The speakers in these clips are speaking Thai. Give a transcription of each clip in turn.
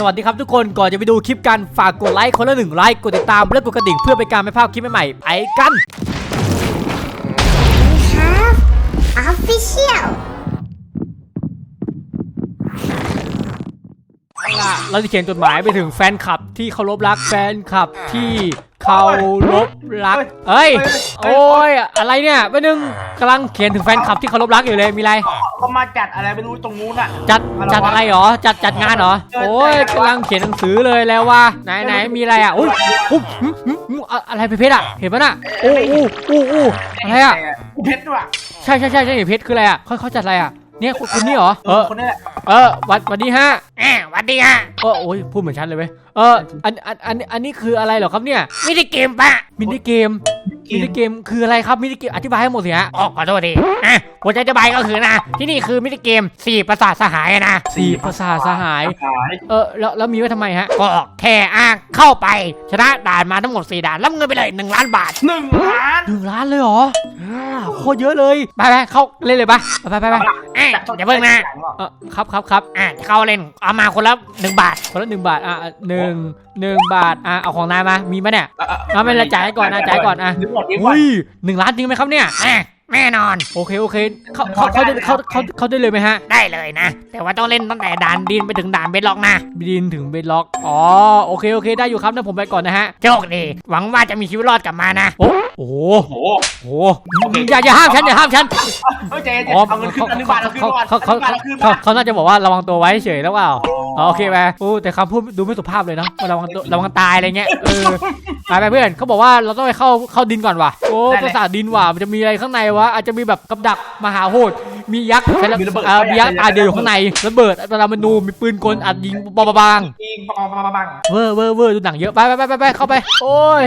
สวัสดีครับทุกคนก่อนจะไปดูคลิปกันฝากกดไลค์คนละหนึ่งไลค์กดติดตามและกดกระดิ่งเพื่อเป็นการไม่พลาดคลิปใหม่ๆไปกัน We have official. เอาล่ะเราจะเขียนจดหมายไปถึงแฟนคลับที่เคารพรักแฟนคลับที่เคารพรัก เอ้ย โอ้ย อะไรเนี่ยไปนึงกำลังเขียนถึงแฟนคลับที่เคารพรักอยู่เลย มีอะไร เขามาจัดอะไรไม่รู้ตรงนู้นอะจัดจัดอะไรหรอ จัดจัดงานเหรอ โอ้ยกำลังเขียนหนังสือเลยแล้วว่าไหนไหนมีอะไรอะอุ้ยอุ๊ยหึหึหึอะอะไรเพชรอะเห็นปะน่ะโอ้โอ้โอ้โอ้อะไรอะเพชรด้วยใช่ใช่ใช่ใช่เห็นเพชรคืออะไรอะเขาเขาจัดอะไรอะเนี่ยคุณคุณนี่เหรอ เออคนนี้แหละเออหวัดหวัดดีฮะแอบหวัดดีฮะเออโอ้ยพูดเหมือนฉันเลยเว้ยเอออันอันอันอันนี้คืออะไรเหรอครับเนี่ยมินิเกมปะมินิเกมมินิเกมคืออะไรครับมินิเกมอธิบายให้หมดสิฮะอ๋อขอโทษทีอะหัวใจจะบายก็คือนะ ที่นี่คือมินิเกมสี่ประสาทสหายนะสี่ภาษาสหายขายเออแล้วแล้วมีไว้ทำไมฮะก็แค่อ้างเข้าไป ชนะด่านมาทั้งหมด4ด่านรับเงินไปเลย1ล้านบาทหนึ่งล้านหนึ่งล้านเลยเหรออ่าโคตรเยอะเลยไปไปเข้าเล่นเลยปะไปไปไปไปเอ้ยอย่าเพิ่งนะ เออครับครับครับอะเข้าเล่นเอามาคนละหนึ่งบาทคนละหนึ่งบาทอะหนึ่งหนึ่งบาทอะเอาของนายมามีไหมเนี่ยเอาไม่เป็นไรจ่ายให้ก่อนนะจ่ายให้ก่อนอะนึกหมดนึกหมด อุ้ยหนึ่งล้านจริงไหมครับเนี่ยอะ แน่นอน โอเคโอเคเขาเขาเขาได้เขาเขาเขาได้เลยไหมฮะ ได้เลยนะ แต่ว่าต้องเล่นตั้งแต่ด่านดินไปถึงด่านเบสล็อกนะบินถึงเบดล็อก อ๋อโอเคโอเค ได้อยู่ครับนะผมไปก่อนนะฮะ โชคดีหวังว่าจะมีชีวิตรอดกลับมานะ โอ้โอ้โหโอ้โหโอ้โหอย่าอย่าห้ามฉันอย่าห้ามฉันเฮ้ยเจ๊อ๋อเอาเงินคืเขานอันหนึ่งบาทเราคืนเขาก่อนเขาเขาอันหนึ่งบาทเราคืนเขามาเขาน่าจะบอกว่าระวังตัวไว้เฉยแล้วเปล่าอ๋อโอเคไปโอ้แต่คำพูดดูไม่สุภาพเลยเนาะระวังตัวระวังตายอะไรเงี้ยเออไปไปเพื่อนเขาบอกว่าเราต้องไปเข้าเข้าดินก่อนว่ะโอ้ภาษาทดินว่ะมันจะมีอะไรข้างในวะอาจจะมีแบบกับดักมหาโหด มียักษ์ใช้ระเอ่อมียักษ์ตาเดียวอยู่ข้างในระเบิดเวลามันนูมีปืนกลอัดยิงบอบาง ยิงปังปังปังปังเวอร์เวอร์เวอร์ดูหนังเยอะไปไปไปไปไปเข้าไป โอ้ย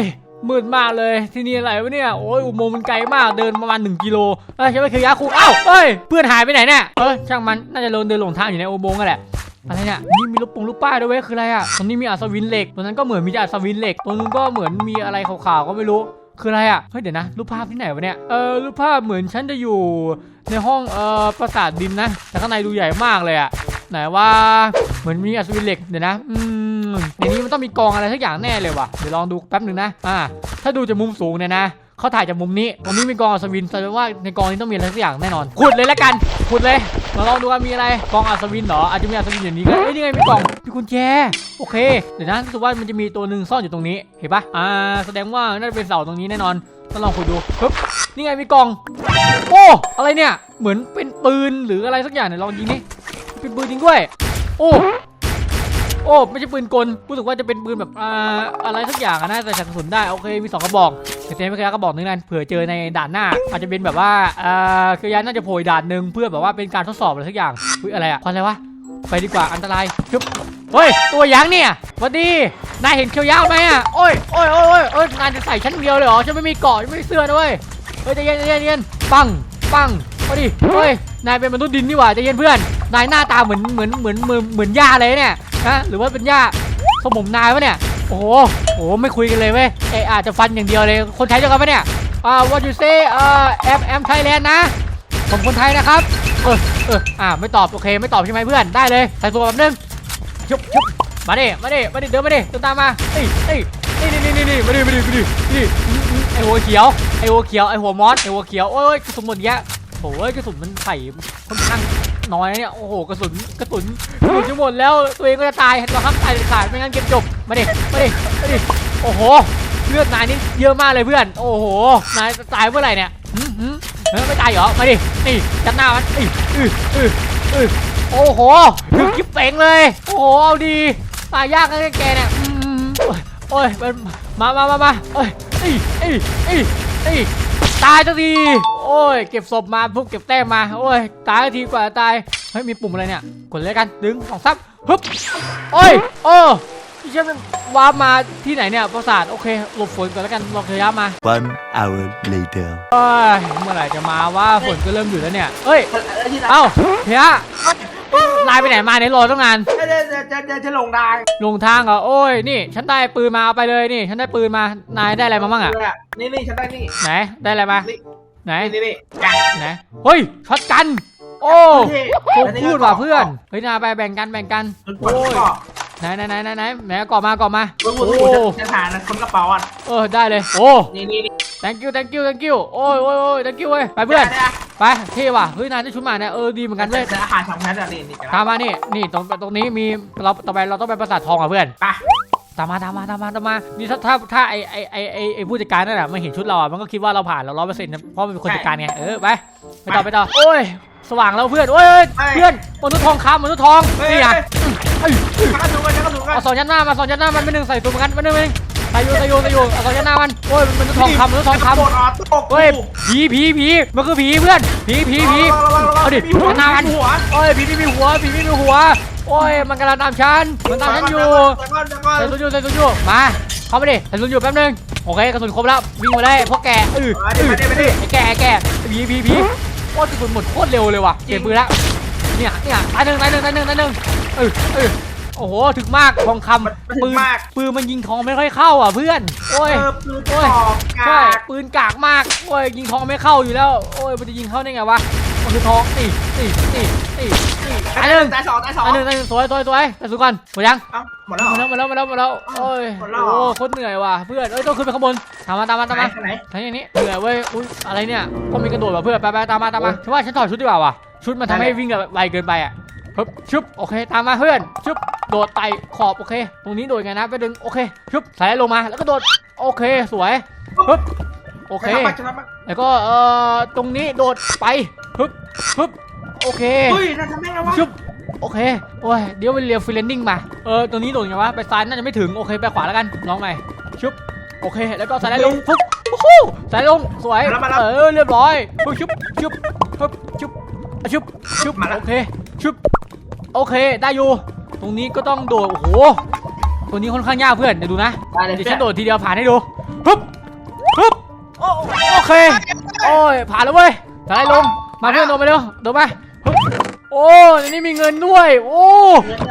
มืดมากเลยที่นี่อะไรวะเนี่ยโอ้ยอุโมงค์มันไกลมากเดินประมาณ1กิโลเอ้ยใช่ไหมคือยาคูอ้าวเอ้ยเพื่อนหายไปไหนเนี่ยเออช่างมันน่าจะเดินเดินหลงทางอยู่ในอุโมงค์นั่นแหละอะไรเนี่ยนี่มีรูปปงรูปป้ายด้วยเว้ยคืออะไรอะตรงนี้มีอัศวินเหล็กตรงนั้นก็เหมือนมีอัศวินเหล็กตรงนู้นก็เหมือนมีอะไรขาวๆก็ไม่รู้ คืออะไรอะ เฮ้ยเดี๋ยวนะ รูปภาพที่ไหนวะเนี่ย เออรูปภาพเหมือนฉันจะอยู่ในห้องเอ่อปราสาทดินนะ แต่ข้างในดูใหญ่มากเลยอะ ไหนว่าเหมือนมีอัศวินเหล็กเดี๋ยวนะอืมในนี้มันต้องมีกองอะไรสักอย่างแน่เลยว่ะ เดี๋ยวลองดูแป๊บหนึ่งนะ อ่า ถ้าดูจากมุมสูงเนี่ยนะ เขาถ่ายจากมุมนี้ตรงนี้มีกองอัศวินแสดงว่าในกองนี้ต้องมีอะไรสักอย่างแน่นอนขุดเลยละกันขุดเลยมาลองดูว่ามีอะไรกองอัศวินเหรออาจจะมีอัศวินอย่างนี้ก็เอ้ยนี่ไงมีกล่องมีกุญแจโอเคเดี๋ยวนะรู้สึกว่ามันจะมีตัวหนึ่งซ่อนอยู่ตรงนี้เห็นปะอ่าแสดงว่าน่าจะเป็นเสาตรงนี้แน่นอนต้องลองขุดดูปึ๊บนี่ไงมีกล่อง โอ้อะไรเนี่ยเหมือนเป็นปืนหรืออะไรสักอย่างเนี่ยลองยิงนี่เป็นปืนจริงด้วย โอ้ โอ้ไม่ใช่ปืนกลรู้สึกว่าจะเป็นปืนแบบอ่าอะไรสักอย่างอะนะแต่ฉันกระสุนได้โอเคมีสองกระบอกแต่เต็มไปแค่กระบอกนึงนั่นเผื่อเจอในด่านหน้า อาจจะเป็นแบบว่าอ่าคือยานน่าจะโผล่ด่านหนึ่งเพื่อแบบว่าเป็นการทดสอบอะไรสักอย่างอุ้ยอะไรอะควันอะไรวะไปดีกว่าอันตรายชึบเฮ้ยตัวยังเนี่ยวัสดีนายเห็นเคียวยาวไหมอะโอ้ยโอ้ยโอ้ยโอ้ยโอ้ยนายจะใส่ชั้นเดียวเลยเหรอฉันไม่มีเกาะไม่มีเสื้อนะเว้ยเฮ้ยใจเย็นใจเย็นใจเย็นปังปังเอาดิเฮ้ยนายเป็นมนุษย์ดินนี่หว่าใจเย็นเพื่อนนายหน้าตาเหมือนเหมือนเหมือนเหมือนเหมือนย่าเลยเนี่ย ฮะหรือว่าเป็นย่าสมผมนายวะเนี่ย โอ้โหโอ้ไม่คุยกันเลยเว้ยเออาจจะฟันอย่างเดียวเลย คนไทยเดียวกันปะเนี่ยอ่า what you say อ่า M M Thailand นด์นะ ผมคนไทยนะครับ เออเอออ่า ไม่ตอบ โอเค ไม่ตอบใช่ไหมเพื่อน ได้เลย ใส่ตัวแบบนึงชุบชุบมาดิมาดิมาดิเดินมาดิเดินตามมาเอ้ยเอ้ยนี่นี่นี่นี่มาดิมาดิมาดินี่ไอหัวเขียว ไอหัวเขียว ไอหัวมอส ไอหัวเขียว โอ้ยกระสุนหมดแยะโอ้ยกระสุนมันใส่ค่อนข้าง น้อยนะเนี่ย โอ้โห กระสุน กระสุนกระสุนจะหมดแล้ว ตัวเองก็จะตายเห็นป่ะครับตายเด็ดขาดไม่งั้นเกมจบ มาดิ มาดิ มาดิ โอ้โห เลือดนายนี่เยอะมากเลยเพื่อน โอ้โห นายจะตายเมื่อไหร่เนี่ยหืมหืมเฮ้ยไม่ตายเหรอ มาดิ นี่จัดหน้ามันนี่อืออืออือโอ้โหถึงกิ๊บเป่งเลย โอ้โห เอาดี ตายยากนะแกเนี่ยโอ้ยมันมามามามาเอ้ยเอ้ยเอ้ยเอ้ยเอ้ยตายสักที โอ้ยเก็บศพมาปุ๊บเก็บแต้มมาโอ้ยตายสักทีกว่าจะตายเฮ้ยมีปุ่มอะไรเนี่ยกดเลยกันดึงสองซับฮึบโอ้ยโอ้พี่เชฟมันว้าร์ปมาที่ไหนเนี่ยปราสาทโอเคหลบฝนก่อนแล้วกันลองเทยามา One hour later. เอ้ยเมื่อไหร่จะมาว่าฝนก็เริ่มอยู่แล้วเนี่ยเอ้ยเอ้ยที่ไหนเอ้าเฮียนายไปไหนมาเนี่ยรอตั้งนานเดี๋ยวเดี๋ยวเดี๋ยวเดี๋ยวจะลงทางลงทางเหรอโอ้ยนี่ ฉันได้ปืนมาเอาไปเลยนี่ ฉันได้ปืนมานายได้อะไรมาบ้างอะนี่นี่ฉันได้นี่ไหนได้อะไรมา ไหนนี่นี่นี่ไหนเฮ้ยช็อตกัน โอ้เท่โคตรพูดว่ะเพื่อนเฮ้ยนาไปแบ่งกันแบ่งกันโอ้ยไหนไหนไหนไหนไหนไหนก่อนมาก่อนมาโอ้โอ้โหจะหานะคนกระเป๋าอะเออได้เลยโอ้นี่นี่นี่ thank you thank you thank you โอ้ยโอ้ยโอ้ย thank you เว้ยไปเพื่อนได้ไปเท่ว่ะเฮ้ยนายได้ชุดใหม่เนี่ยเออดีเหมือนกันเว้ยแต่อาหารสองชั้นอะนี่นี่ตามมานี่นี่ตรงตรงนี้มีเราต่อไปเราต้องไปปราสาททองอะเพื่อนไป ตามมาตามมาตามมาตามมา นี่ถ้าถ้าถ้าไอไอไอไอไอผู้จัดการนั่นแหละมันเห็นชุดเราอะมันก็คิดว่าเราผ่านเราร้อยเปอร์เซ็นต์เพราะมันเป็นคนจัดการไง เออไปไปต่อไปต่อ โอ้ย สว่างแล้วเพื่อน โอ้ยเอ้ยเพื่อนมนุษย์ทองคำมนุษย์ทอง นี่อะเอ้ยชักกระสุนกันชักกระสุนกันเอาสองยันหน้ามาสองยันหน้ามันเป็นหนึ่งใส่ตัวเหมือนกันมันหนึ่งเองใส่อยู่ใส่อยู่ใส่อยู่เอาสองยันหน้ามัน โอ้ยมันเป็นทองคำมันเป็นทองคำโดนออโต้เฮ้ยผีผีผีมันคือผีเพื่อน ผีผีผีเอาดิยันหน้ามันหัวโอ้ยผีไม่มีหัวผีไม่มีหัว โอ้ยมันกำลังตามฉันมันตามฉันอยู่ใส่ตัวอยู่ใส่ตัวอยู่มาเข้ามาดิใส่ตัวอยู่แป๊บนึงโอเคกระสุนครบแล้ววิ่งมาได้พวกแกเออมาเอดิอมาดิมาดิไอ้แกไอ้แกผีผีผีโอ้ยกระสุนหมดโคตรเร็วเลยว่ะเก็บปืนแล้วเนี่ยเนี่ยตายหนึ่งตายหนึ่งตายหนึ่งตายหนึ่งเออเออโอ้โหถึกมากทองคำปืนปืนมันยิงทองไม่ค่อยเข้าอะเพื่อนโอ้ยเออปืนกอกใช่กากปืนกากมากโอ้ยยิงทองไม่เข้าอยู่แล้วโอ้ยมันจะยิงเข้าได้ไงวะ มันคือทองนี่นี่นี่นี่นี่ตายหนึ่งตายสองตายสองตายหนึ่งตายหนึ่งสวยสวยสวยแต่สุดก่อนหมดยังหมดแล้วมดแล้วหมดแล้วหมดแล้วหมดแล้วโอ้ยหมดแล้วโอ้โคตรเหนื่อยว่ะเพื่อนเอ้ยต้องขึ้นไปข้างบนตามมาตามมาตามมาไหนทางย่างนี้เหนื่อยเว้ยอุ้ยอะไรเนี่ยก็มีกระโดดว่ะเพื่อนไปไปตามมาตามมาฉันว่าฉันถอดชุดดีกว่าว่ะชุดมันทำให้วิ่งแบบไวเกินไปอะฮึบชึบโอเคตามมาเพื่อนชึบโดดไต่ขอบโอเค ตรงนี้โดดไงนะไปดึงโอเคชึบสไลด์ลงมาแล้วก็โดดโอเคสวยฮึบโอเคแล้วก็เอ่อตรงนี้โดดไป ปึ๊บปึ๊บโอเคเฮ้ยนั่นทำได้ไงวะชุบโอเค โอ้ย เดี๋ยวไปเรียนฟรีแลนดิ้งมา เออ ตรงนี้โดดไงวะ ไปซ้ายน่าจะไม่ถึง โอเค ไปขวาแล้วกันลองใหม่ชุบโอเค แล้วก็สไลด์ลงปุ๊บโอ้โหสไลด์ลง สวย เออ เรียบร้อยปุ๊บชุบชุบปุ๊บชุบอะชุบชุบโอเคชุบโอเค ได้อยู่ ตรงนี้ก็ต้องโดด โอ้โห ตัวนี้ค่อนข้างยากเพื่อน เดี๋ยวดูนะได้เลยเดี๋ยวฉันโดดทีเดียวผ่านให้ดูปึ๊บปึ๊บโอโอเค โอ้ย ผ่านแล้วเว้ยสไลด์ลง มาเพื่อนลงไปเร็วโดดไป โอ้ในนี้มีเงินด้วย โอ้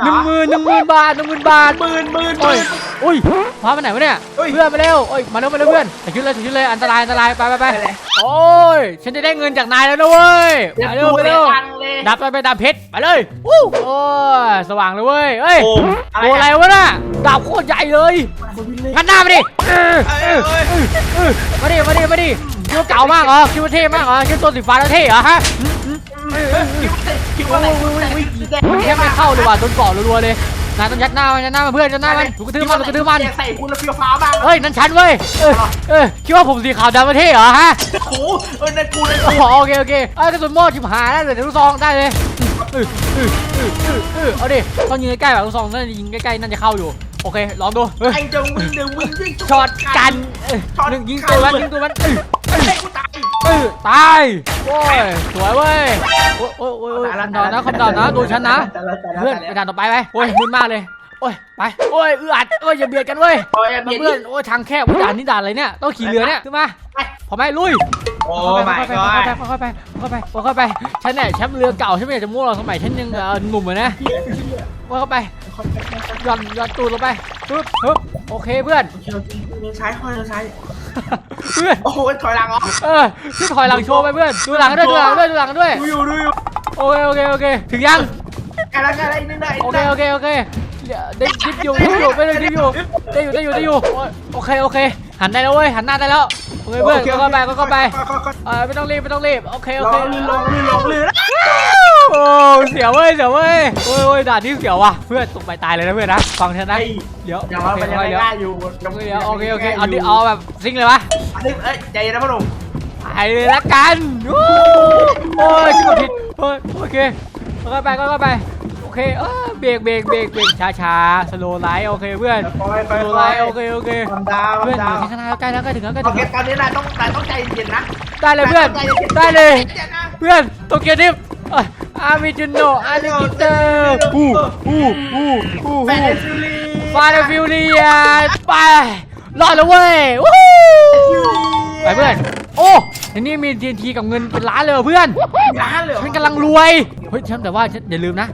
หนึ่งหมื่นหนึ่งหมื่นบาทหนึ่งหมื่นบาทหมื่นหมื่นหโอ้ยมื่นอุ้ยพาไปไหนวะเนี่ยเฮ้ยเพื่อนไปเร็วโอ้ย มาเร็วมาเร็วเพื่อนใส่ชุดเลยใส่ชุดเลย อันตรายอันตราย ไปไปไปไปเลยโอ้ย ฉันจะได้เงินจากนายแล้วนะเว้ยไปเร็วไปเร็วตังเลยดับไปไปดับเพชร ไปเลยวู้โอ้ย สว่างเลยเว้ยเอ้ยโอ้โอ้อะไรวะน่ะดาบโคตรใหญ่เลยงัดหน้ามาดิเออเออเออเออมาดิมาดิมาดิคิดว่าเก่ามากเหรอคิดว่าเท่มากเหรอคิดว่าตัวสีฟ้าแล้วเท่เหรอฮะ คิดว่าอะไรแดงแค่ไม่เข้าเลยว่ะโดนเกาะรัวๆเลยนายต้องยัดหน้ามันยัดหน้ามันเพื่อนยัดหน้ามันถูกกระทืบมันถูกกระทืบมันใส่คุณละเฟียวฟ้าบ้างเฮ้ยนั่นฉันเว้ยเออเออคิดว่าผมสีขาวดำมาเท่เหรอฮะโอ้โหเออในกูในอ๋อโอเคโอเคเอ้กระสุนโม่ชิบหายแล้วเหลือแต่ลูกซองได้เลยเออเออเออเออเออเอาดิต้องยิงใกล้ๆแบบลูกซองน่าจะยิงใกล้ๆน่าจะเข้าอยู่โอเคลองดูเฮ้ยไอ้จงวิ่งเดินวิ่งวิ่งช็อตกันหนึ่งยิงตัวมันยิงตัวมันเอ้ยไอ้กูตาย เออตายโอ้ยสวยเว้ยโอ้ยโอ้ยโอ้ยโอ้ยคำดาวนะคำดาวนะโดนฉันนะเพื่อนไปด่านต่อไปไปโอ้ยมึนมากเลยโอ้ยไปโอ้ยเอือดโอ้ยอย่าเบียดกันเว้ยโอ้ยมาเบียเพื่อนดโอ้ยทางแคบอุ๊ยด่านนี้ด่านอะไรเนี่ยต้องขี่เรือเนี่ยขึ้นมาไปพอไหมลุย โอ้ค่อย my ไป god ค่อยไปค่อยไปค่อยไปค่อยไปฉันเนี่ยแชมป์เรือเก่าฉันไม่อยากจะมั่วหรอกสมัยฉันยังเอ่อหนุ่มเลยนะว่าเข้าไปหย่อนหย่อนตูดลงไปปึ๊บปึ๊บโอเคเพื่อนเชียวจริงเลี้ยงซ้ายค่อยเลี้ยงซ้ายเพื่อนโอ้โหถอยหลังอ๋อเออขึ้นถอยหลังโชว์ไปเพื่อนดูหลังด้วยดูหลังด้วยดูหลังด้วยดูอยู่ดูอยู่โอเคโอเคโอเคถึงยัง อะไรอะไรนึงได้โอเคโอเคโอเคเดี๋ยวได้ดิฟอยู่ดิฟอยู่ไม่ได้ดิฟอยู่ได้อยู่ได้อยู่ได้อยู่โอ้ยโอเคโอเค หันได้แล้วเว้ยหันหน้าได้แล้ว โอเคเพื่อนก็ไปก็ไปเออไม่ต้องรีบไม่ต้องรีบโอเคโอลเคงลื่นลงลื่นลงลื่นโอ้เสียวเว้ยเสียวเว้ยโอ้ยโอ้ยด่านนี้เสียวว่ะเพื่อนตกไปตายเลยนะเพื่อนนะฟังฉันนะไอ้เดี๋ยวอย่างว่ามันยังโอเคไม่เดี๋ยวได้อยู่เดี๋ยวโอเคโอเคเอาดิเอาแบบซิงเลยวะอันนี้เอ้ยใจเย็นนะพ่อหนุ่มไปเลยละกันโอ้โอ้ยคิดว่าผิดโอ้ยโอเคก็ไปก็ไปโอเคเออ เบรกเบรกเบรกเบรกช้าช้าสโลไลท์โอเคเพื่อนคอยคสอยโลคไลอยท์โอเคโอเคทำดาวเพื่อนทำดาวอยู่ข้างหน้าแล้วใกล้แล้วใกล้ถึงแล้วใกล้โอถึงเคแล้วตอนนี้นายต้องนายต้องใจเย็นนะได้เลยเพื่อนได้เลยเย็นนะเพื่อนโตเกียวดิฟอามิจุนโนอาริกิเตอร์อู้อู้อู้อู้แปอู้ดฟิลีฟาดฟิวเรียไปรอดแล้วเว้ยวู้ไปเพื่อนโอ้ในนี่มี TNT กับเงินเป็นล้านเลยว่ะเพื่อนร้านเลยฉันกำลังรวย เดี๋ยวเฮ้ยฉันแต่ว่าฉันอย่าลืมนะ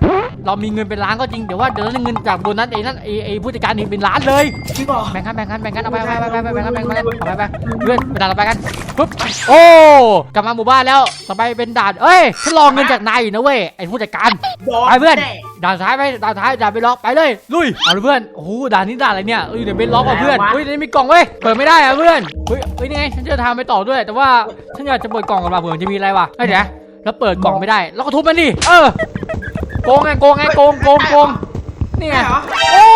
เรามีเงินเป็นล้านก็จริงแต่ว่าเดี๋ยวนั้นเงินจากโบนัสไอ้นั่นไอ้ไอ้ผู้จัดการนี่เป็นล้านเลยจริงเหรอแบ่งกันแบ่งกันแบ่งกันเอาไปเอาไปเอาไปเอาไปแบ่งกันแบ่งกันเอาไปเอาไปเพื่อนไปด่านต่อไปกันปุ๊บโอ้กลับมาหมู่บ้านแล้วต่อไปเป็นด่านเอ้ยฉันรอเงินจากนายอยู่นะเว้ยไอ้ผู้จัดการโดนไปเพื่อนแด่านท้ายไปด่านท้ายด่านไปล็อกไปเลยลุยเอาเลยเพื่อนโอ้โหด่านนี้ด่านอะไรเนี่ยเอ้ยเดี๋ยวเป็นล็อกอะเพื่อนเฮ้ยเดี๋ยวมีกล่องเว้ยเปิดไม่ได้อะเพื่อนเฮ้ยเฮ้ยนี่ไงฉันจะทำไปต่อด้วย แต่ว่าฉันอยากจะเปิดกล่องก่อนว่ะเผื่อมันจะมีอะไรวะเฮ้ยเดี๋ยว แล้วเปิดกล่องไม่ได้แล้วก็ทุบมันดิ เออ โกงไงโกงไงโกงโกงโกงนี่ไงใช่เหรอโอ้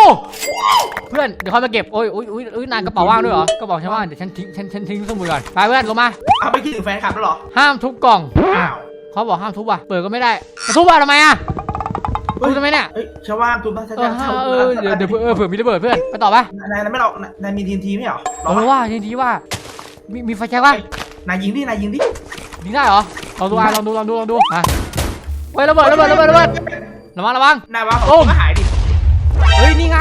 เพื่อน เดี๋ยวค่อยมาเก็บ โอ้ยโอ้ยโอ้ยโอ้ยนานกระเป๋าว่างด้วยเหรอ กระเป๋าฉันว่าง เดี๋ยวฉันทิ้ง ฉัน ฉันทิ้งสมุดก่อน ไปเพื่อนลงมา เอาไปคิดถึงแฟนคลับแล้วเหรอห้ามทุบกล่อง อ้าวเขาบอกห้ามทุบว่ะ เปิดก็ไม่ได้จะทุบว่ะทำไมอะทุบทำไมเนี่ย เอ้ยชาวบ้านตุ้มท่าเออห้าเออเดี๋ยวเดี๋ยวเออเผื่อมีระเบิดเพื่อน ไปต่อปะนายนายไม่หรอกนายมีทีมทีไม่เหรอเออว่าทีทีว่า มีมีไฟแช็กปะนายยิงดินายยิงดิ ยิงได้เหรอลองดูอะลองดูลองดูลองดูอะเฮ้ยระเบิดระเบิดระเบิดระเบิดระวังระวังนายว่าโอ้ผมก็หายดิเฮ้ยนี่ไง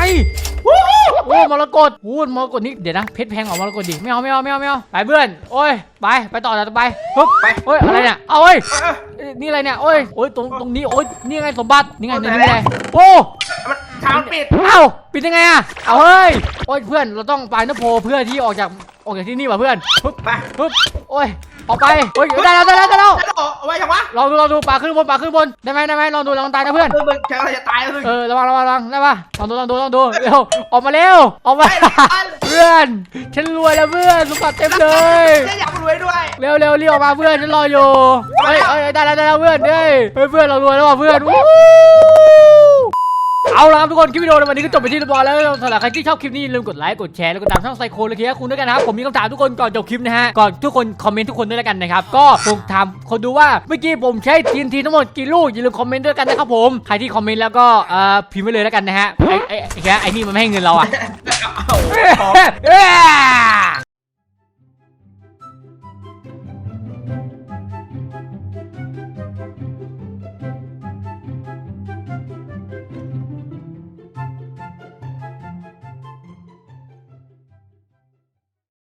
โอ้มรกตโอ้มรกตนี่เดี๋ยวนะเพชรแพงกว่ามรกตดิไม่เอาไม่เอาไม่เอาไม่เอาไปเพื่อนโอ้ยไปไปต่อต่อไปปึ๊บไปเฮ้ยอะไรเนี่ยเอาเฮ้ยเออเอ้ยนี่อะไรเนี่ยโอ้ยโอ้ยตรงตรงนี้โอ้ยนี่ไงสมบัตินี่ไงนี่ไงโอ้มันทางมันปิดเอ้าปิดยังไงอะเอาเฮ้ยโอ้ยเพื่อนเราต้องไปนโพเพื่อที่ออกจากออกจากที่นี่ว่ะเพื่อนปึ๊บไปปึ๊บโอ้ย ออกไปโอ้ยได้แล้วได้แล้วได้แล้วแล้วก็เอาไว้ยังวะลองดูลองดูปลาขึ้นบนปลาขึ้นบนได้ไหมได้ไหมลองดูลองตายนะเพื่อน เออมันแกกำลังจะตายแล้วนึงเออระวังระวังระวังได้ปะลองดูลองดูลองดูเร็วออกมาเร็วออกมาไปแล้วเพื่อน ฉันรวยแล้วเพื่อนสมบัติเต็มเลยจะอยากรวยด้วยเร็วเร็วรีบออกมาเพื่อนฉันรออยู่เฮ้ยเฮ้ยได้แล้วได้แล้วเพื่อนเฮ้ยเฮ้ยเพื่อนเรารวยแล้วว่ะเพื่อนวู้ เอาละครับทุกคนคลิปวิดีโอในวันนี้ก็จบไปที่เรียบร้อยแล้วสำหรับใครที่ชอบคลิปนี้อย่าลืมกดไลค์กดแชร์แล้วก็ตามช่องไซโคและเคียร์คุณด้วยกันนะครับผมมีคำถามทุกคนก่อนจบคลิปนะฮะก่อนทุกคนคอมเมนต์ทุกคนด้วยแล้วกันนะครับก็ผมถามคนดูว่าเมื่อกี้ผมใช้ทีนทีทั้งหมดกี่ลูกอย่าลืมคอมเมนต์ด้วยกันนะครับผมใครที่คอมเมนต์แล้วก็เอ่อพิมพ์ไว้เลยแล้วกันนะฮะไอ้ไอ้ไอ้แค่ไอ้นี่มันไม่ให้เงินเราอะ